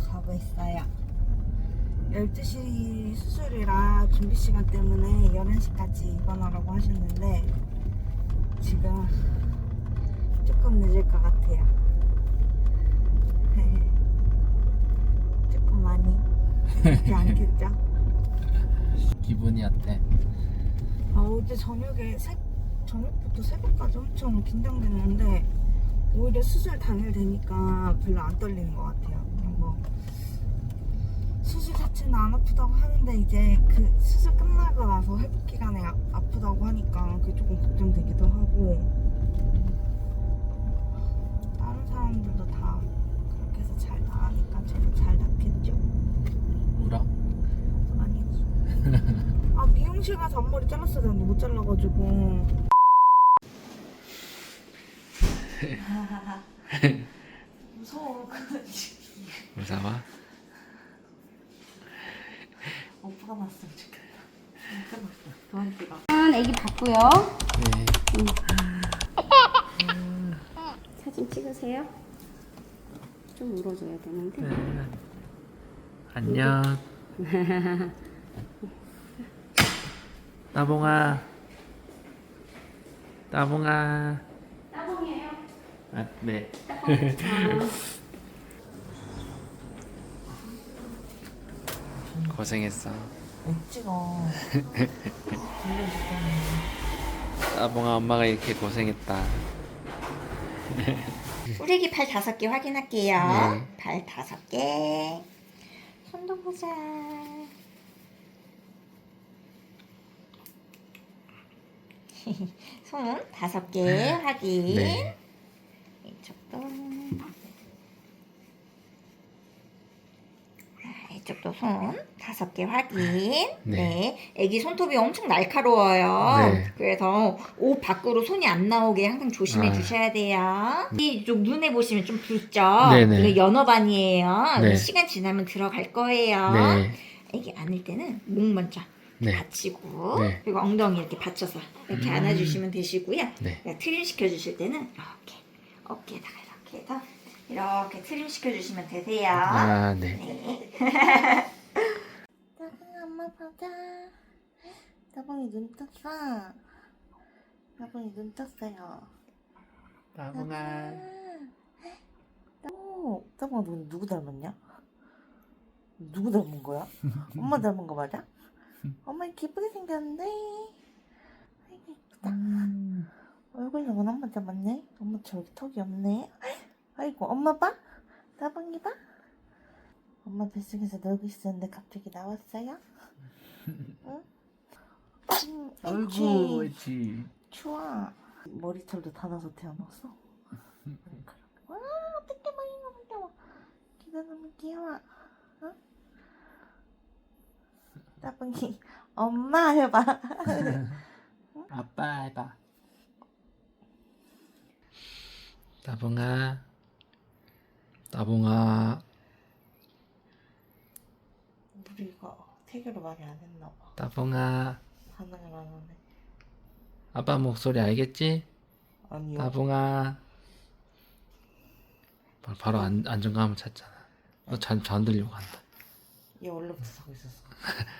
가고 있어요. 12시 수술이라 준비 시간 때문에 11시까지 입원하라고 하셨는데 지금 조금 늦을 것 같아요. 조금 많이 늦지 않겠죠? 기분이 어때? 아, 어제 저녁에 새, 저녁부터 새벽까지 엄청 긴장됐는데 오히려 수술 당일 되니까 별로 안 떨리는 것 같아요. 수술 자체는 안 아프다고 하는데 이제 그 수술 끝나고 나서 회복 기간에 아, 아프다고 하니까 그게 조금 걱정되기도 하고 다른 사람들도 다 그렇게 해서 잘 나가니까 저도 잘 낫겠죠. 울어? 아니지. 아 미용실 가서 앞머리 잘랐어야 되는데 못 잘라가지고. 무서워. 무서워? 오빠가 났으면 좋겠다. 도한이가. 아, 애기 봤고요. 네. 사진 찍으세요. 좀 울어줘야 되는데. 안녕. 따봉아. 따봉아. 따봉이에요. 아, 네. 고생했어. 찍어. 따봉아 엄마가 이렇게 고생했다. 우리 애기 발 다섯 개 확인할게요. 네. 발 다섯 개. 손도 보자. 손 다섯 개 확인. 네. 이쪽도. 아, 이쪽도 손 다섯 개 확인. 네. 애기 손톱이 엄청 날카로워요. 네. 그래서 옷 밖으로 손이 안 나오게 항상 조심해 아. 주셔야 돼요. 이쪽 눈에 보시면 좀 붉죠? 네네. 이거 연어반이에요. 네. 시간 지나면 들어갈 거예요. 네. 애기 안을 때는 목 먼저 네. 받치고 네. 그리고 엉덩이 이렇게 받쳐서 이렇게 음. 안아주시면 되시고요. 네. 그러니까 트림 시켜 주실 때는 이렇게 어깨에다가 이렇게 해서 이렇게 트림 시켜주시면 되세요. 아, 네. 네. 따봉아 엄마 보자. 따봉이 눈 떴어. 따봉이 눈 떴어요. 따봉아. 오, 따봉아 너 누구 닮았냐? 누구 닮은 거야? 엄마 닮은 거 맞아? 엄마 기쁘게 생겼는데. 아이고 예쁘다. 얼굴이 원 엄마 닮았네. 엄마 저기 턱이 없네. 아이고 엄마 봐. 따봉이 봐. 엄마 뱃속에서 놀고 있었는데 갑자기 나왔어요? 응? 음, 아이고, 옳지. 지 추워. 머리털도 다 나서 태어났어. 와, 어떡해, 머리 너무 귀여워. 귀가 너무 귀여워. 어? 따봉이, 엄마 해봐. 아빠 해봐. 따봉아. 따봉아. 우리가 태교를 많이 안 했나 봐. 따봉아. 반응을 안 하네. 아빠 목소리 알겠지? 아니요. 따봉아. 바로, 바로 안, 안정감을 찾잖아. 너 잠, 잠들려고 한다. 얘 원래부터 자고 있었어.